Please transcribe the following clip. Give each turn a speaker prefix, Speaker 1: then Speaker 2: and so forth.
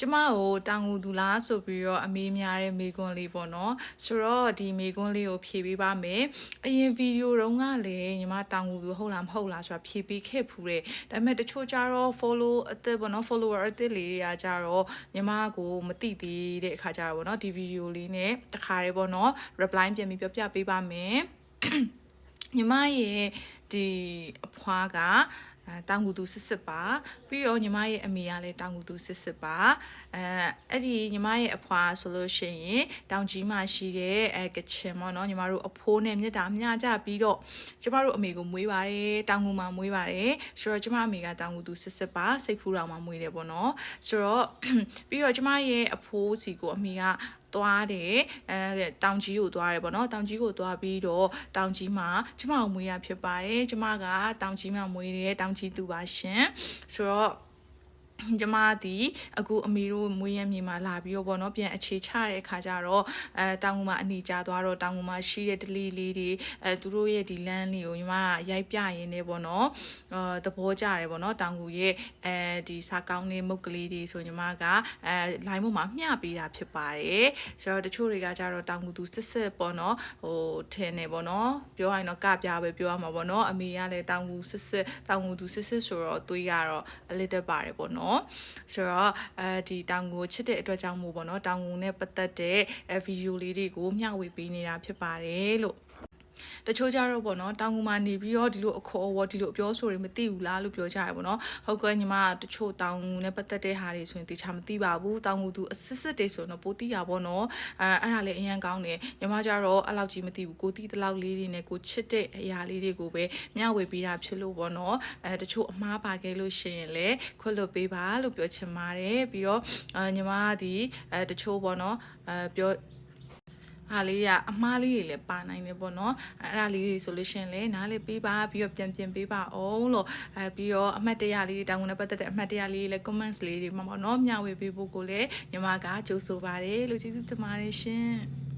Speaker 1: ကျမကိုတောင်ငူသူလားဆိုပြီးတော့အမေးများတဲ့မေကွန်းလေးပေါ့နော်ဆိုတော့ဒီမေကွန်းလေးကိုဖြေပေးပါမယ်အရင်ဗီဒီယိုတုန်းကလည်းညီမတောင်ငူသူဟုတ်လားမဟုတ်လားဆိုတာဖြေပေးခဲ့ဖူးတယ်ဒါပေမဲ့တချို့ကြတော့ follow အသစ်ပေါ့နော် follower အသစ်လေးတွေကကြတော့ညီမကိုမသိသေးတဲ့အခါကြတော့ပေါ့နော်ဒီဗီဒီယိုလေးနဲ့တခါတည်းပေါ့နော် reply ပြန်ပြီးပြောပြပေးပါမယ်ညီမရဲ့ဒီအဖွားက အဲတောင်ကူသူစစ်စစ်ပါပြီးတော့ညီမရဲ့အမေကလည်းတောင်ကူသူစစ်စစ်ပါအဲ အဲ့ဒီညီမရဲ့အဖွားဆိုလို့ရှိရင်တောင်ကြီးမှာရှိတဲ့အဲကချင်ပေါ့နော်ညီမတို့အဖိုးနဲ့မြစ်တာမျှကြပြီးတော့ကျမတို့အမေကိုမွေးပါတယ်တောင်ကူမှာမွေးပါတယ်ဆိုတော့ကျမအမေကတောင်ကူသူစစ်စစ်ပါစိတ်ဖူးတော်မှာမွေးတယ်ပေါ့နော်ဆိုတော့ပြီးတော့ကျမရဲ့အဖိုးစီကိုအမေကသွားတယ်အဲတောင်ကြီးကိုသွားတယ်ပေါ့နော်တောင်ကြီးကိုသွားပြီးတော့တောင်ကြီးမှာကျမကိုမွေးရဖြစ်ပါတယ်ကျမကတောင်ကြီးမှာမွေးတယ်တောင်ကြီးသူပါရှင်ဆိုတော့ ကျမဒီအခုအမေတို့မွေးရမြေမှာလာပြီးတော့ဗောနော်ပြန်အခြေချတဲ့အခါကျတော့အဲတောင်ကူမှာအနေကြသွားတော့တောင်ကူမှာရှိတဲ့ဒလီလေးတွေအဲသူတို့ရဲ့ဒီလမ်းလေးကိုညီမကရိုက်ပြရင်းနေဗောနော်အဲသဘောကျတယ်ဗောနော်တောင်ကူရဲ့အဲဒီစာကောင်းတဲ့မုတ်ကလေးတွေဆိုညီမကအဲလိုင်းမမှာမျှပေးတာဖြစ်ပါတယ်ဆိုတော့တချို့တွေကကြတော့တောင်ကူသူစစ်စစ်ပေါ့နော်ဟိုထင်နေဗောနော်ပြောရရင်တော့ကပြပဲပြောရမှာဗောနော်အမေကလည်းတောင်ကူစစ်စစ်တောင်ကူသူစစ်စစ်ဆိုတော့သွေးကတော့အလစ်တက်ပါတယ်ဗောနော်ဆိုတော့အဲဒီတောင်ကူကိုချစ်တဲ့အတွက်ကြောင့်မို့ဗောနော်တောင်ကူနဲ့ပတ်သက်တဲ့အဲဗီဒီယိုလေးတွေကိုမျှဝေပေးနေတာဖြစ်ပါတယ်လို့ တချို့ကြတော့ပေါ့နော်တောင်ကူမှာနေပြီးတော့ဒီလိုအခေါ်အဝေါ်ဒီလိုအပြောဆိုတွေမသိဘူးလားလို့ပြောကြရပေါ့နော်ဟုတ်ကဲ့ညီမကတချို့တောင်ကူနဲ့ပတ်သက်တဲ့ဟာတွေဆိုရင်တေချာမသိပါဘူးတောင်ကူသူအစစ်စစ်တွေဆိုတော့ပိုသိရပေါ့နော်အဲအဲ့ဒါလည်းအရင်ကောင်းတယ်ညီမကြတော့အဲ့လောက်ကြီးမသိဘူးကိုသိတလောက်လေးတွေနဲ့ကိုချစ်တဲ့အရာလေးတွေကိုပဲမျှဝေပေးတာဖြစ်လို့ပေါ့နော်အဲတချို့အမားပါခဲ့လို့ရှိရင်လည်းခွင့်လွတ်ပေးပါလို့ပြောချင်ပါတယ်ပြီးတော့အဲညီမကဒီအဲတချို့ပေါ့နော်အဲပြော အားလေးကအမားလေးတွေလည်းပါနိုင်တယ်ပေါ့နော်အဲ့ဒါလေးတွေဆိုလို့ရှရင်လည်းနားလေးပေးပါပြီးတော့ပြန်ပြင်ပေးပါအောင်လို့အဲပြီးတော့အမှတ်တရလေးတွေတောင်းဝန်နဲ့ပတ်သက်တဲ့အမှတ်တရလေးတွေလည်း comments လေးတွေမှာပေါ့နော်မျှဝေပေးဖို့ကိုလည်းညီမကကြိုးဆိုပါတယ်လို့ကျေးဇူးတင်ပါတယ်ရှင်